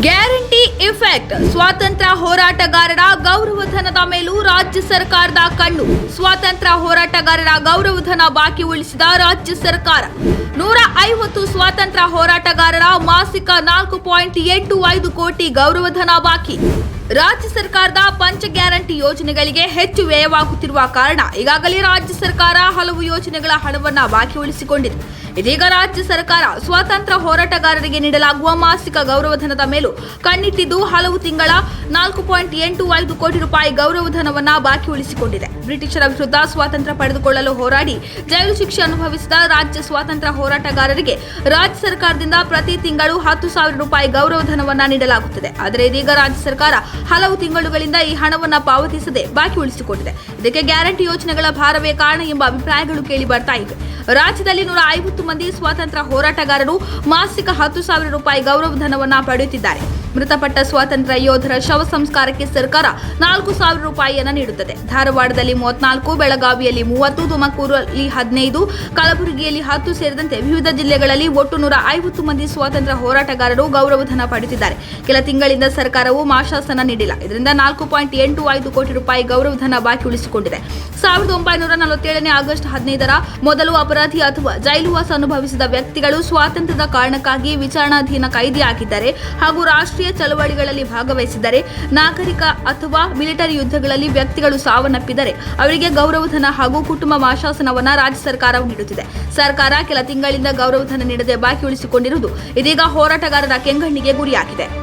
Guarantee effect. ಸ್ವಾತಂತ್ರ್ಯ ಹೋರಾಟಗಾರರ ಗೌರವಧನದ ಮೇಲೂ ರಾಜ್ಯ ಸರ್ಕಾರದ ಕಣ್ಣು. ಸ್ವಾತಂತ್ರ್ಯ ಹೋರಾಟಗಾರರ ಗೌರವಧನ ಬಾಕಿ ಉಳಿಸಿದ ರಾಜ್ಯ ಸರ್ಕಾರ. ನೂರ ಐವತ್ತು ಸ್ವಾತಂತ್ರ್ಯ ಹೋರಾಟಗಾರರ ಮಾಸಿಕ ನಾಲ್ಕು ಪಾಯಿಂಟ್ ಎಂಟು ಐದು ಕೋಟಿ ಗೌರವಧನ ಬಾಕಿ. ರಾಜ್ಯ ಸರ್ಕಾರದ ಪಂಚ ಗ್ಯಾರಂಟಿ ಯೋಜನೆಗಳಿಗೆ ಹೆಚ್ಚು ವ್ಯಯವಾಗುತ್ತಿರುವ ಕಾರಣ ಈಗಾಗಲೇ ರಾಜ್ಯ ಸರ್ಕಾರ ಹಲವು ಯೋಜನೆಗಳ ಹಣವನ್ನು ಬಾಕಿ ಉಳಿಸಿಕೊಂಡಿದೆ ಇದೀಗ ರಾಜ್ಯ ಸರ್ಕಾರ ಸ್ವಾತಂತ್ರ್ಯ ಹೋರಾಟಗಾರರಿಗೆ ನೀಡಲಾಗುವ ಮಾಸಿಕ ಗೌರವಧನದ ಮೇಲೂ ಕಣ್ಣಿಟ್ಟಿದ್ದು ಹಲವು ತಿಂಗಳ ನಾಲ್ಕು ಪಾಯಿಂಟ್ ಎಂಟು ಐದು ಕೋಟಿ ರೂಪಾಯಿ ಗೌರವಧನವನ್ನು ಬಾಕಿ ಉಳಿಸಿಕೊಂಡಿದೆ ಬ್ರಿಟಿಷರ ವಿರುದ್ಧ ಸ್ವಾತಂತ್ರ್ಯ ಪಡೆದುಕೊಳ್ಳಲು ಹೋರಾಡಿ ಜೈಲು ಶಿಕ್ಷೆ ಅನುಭವಿಸಿದ ರಾಜ್ಯ ಸ್ವಾತಂತ್ರ್ಯ ಹೋರಾಟಗಾರರಿಗೆ ರಾಜ್ಯ ಸರ್ಕಾರದಿಂದ ಪ್ರತಿ ತಿಂಗಳು ಹತ್ತು ಸಾವಿರ ರೂಪಾಯಿ ಗೌರವಧನವನ್ನು ನೀಡಲಾಗುತ್ತದೆ. ಆದರೆ ಇದೀಗ ರಾಜ್ಯ ಸರ್ಕಾರ ಹಲವು ತಿಂಗಳುಗಳಿಂದ ಈ ಹಣವನ್ನು ಪಾವತಿಸದೆ ಬಾಕಿ ಉಳಿಸಿಕೊಂಡಿದೆ. ಇದಕ್ಕೆ ಗ್ಯಾರಂಟಿ ಯೋಜನೆಗಳ ಭಾರವೇ ಕಾರಣ ಎಂಬ ಅಭಿಪ್ರಾಯಗಳು ಕೇಳಿ ಬರ್ತಾ ಇವೆ ರಾಜ್ಯದಲ್ಲಿ ನೂರ ಐವತ್ತು ಮಂದಿ ಸ್ವಾತಂತ್ರ್ಯ ಹೋರಾಟಗಾರರು ಮಾಸಿಕ ಹತ್ತು ಸಾವಿರ ರೂಪಾಯಿ ಗೌರವಧನವನ್ನು ಪಡೆಯುತ್ತಿದ್ದಾರೆ. ಮೃತಪಟ್ಟ ಸ್ವಾತಂತ್ರ್ಯ ಯೋಧರ ಶವ ಸಂಸ್ಕಾರಕ್ಕೆ ಸರ್ಕಾರ ನಾಲ್ಕು ಸಾವಿರ ರೂಪಾಯಿಯನ್ನ ನೀಡುತ್ತದೆ. ಧಾರವಾಡದಲ್ಲಿ ಮೂವತ್ನಾಲ್ಕು, ಬೆಳಗಾವಿಯಲ್ಲಿ ಮೂವತ್ತು, ತುಮಕೂರಲ್ಲಿ ಹದಿನೈದು, ಕಲಬುರಗಿಯಲ್ಲಿ ಹತ್ತು ಸೇರಿದಂತೆ ವಿವಿಧ ಜಿಲ್ಲೆಗಳಲ್ಲಿ ಒಟ್ಟು ನೂರ ಐವತ್ತು ಮಂದಿ ಸ್ವಾತಂತ್ರ್ಯ ಹೋರಾಟಗಾರರು ಗೌರವಧನ ಪಡೆಯುತ್ತಿದ್ದಾರೆ. ಕೆಲ ತಿಂಗಳಿಂದ ಸರ್ಕಾರವು ಮಾಶಾಸನ ನೀಡಿಲ್ಲ. ಇದರಿಂದ ನಾಲ್ಕು ಪಾಯಿಂಟ್ ಎಂಟು ಐದು ಕೋಟಿ ರೂಪಾಯಿ ಗೌರವಧನ ಬಾಕಿ ಉಳಿಸಿಕೊಂಡಿದೆ. ಸಾವಿರದ ಒಂಬೈನೂರ ನಲವತ್ತೇಳನೇ ಆಗಸ್ಟ್ ಹದಿನೈದರ ಮೊದಲು ಅಪರಾಧಿ ಅಥವಾ ಜೈಲುವಾಸ ಅನುಭವಿಸಿದ ವ್ಯಕ್ತಿಗಳು ಸ್ವಾತಂತ್ರ್ಯದ ಕಾರಣಕ್ಕಾಗಿ ವಿಚಾರಣಾಧೀನ ಕೈದಿಯಾಗಿದ್ದಾರೆ ಹಾಗೂ ರಾಷ್ಟ್ರೀಯ ಚಳವಳಿಗಳಲ್ಲಿ ಭಾಗವಹಿಸಿದರೆ ನಾಗರಿಕ ಅಥವಾ ಮಿಲಿಟರಿ ಯುದ್ಧಗಳಲ್ಲಿ ವ್ಯಕ್ತಿಗಳು ಸಾವನ್ನಪ್ಪಿದರೆ, ಅವರಿಗೆ ಗೌರವಧನ ಹಾಗೂ ಕುಟುಂಬ ಮಾಶಾಸನವನ್ನ ರಾಜ್ಯ ಸರ್ಕಾರವು ನೀಡುತ್ತಿದೆ. ಸರ್ಕಾರ ಕೆಲ ತಿಂಗಳಿಂದ ಗೌರವಧನ ನೀಡದೆ ಬಾಕಿ ಉಳಿಸಿಕೊಂಡಿರುವುದು ಇದೀಗ ಹೋರಾಟಗಾರರ ಕೆಂಗಣ್ಣಿಗೆ ಗುರಿಯಾಗಿದೆ.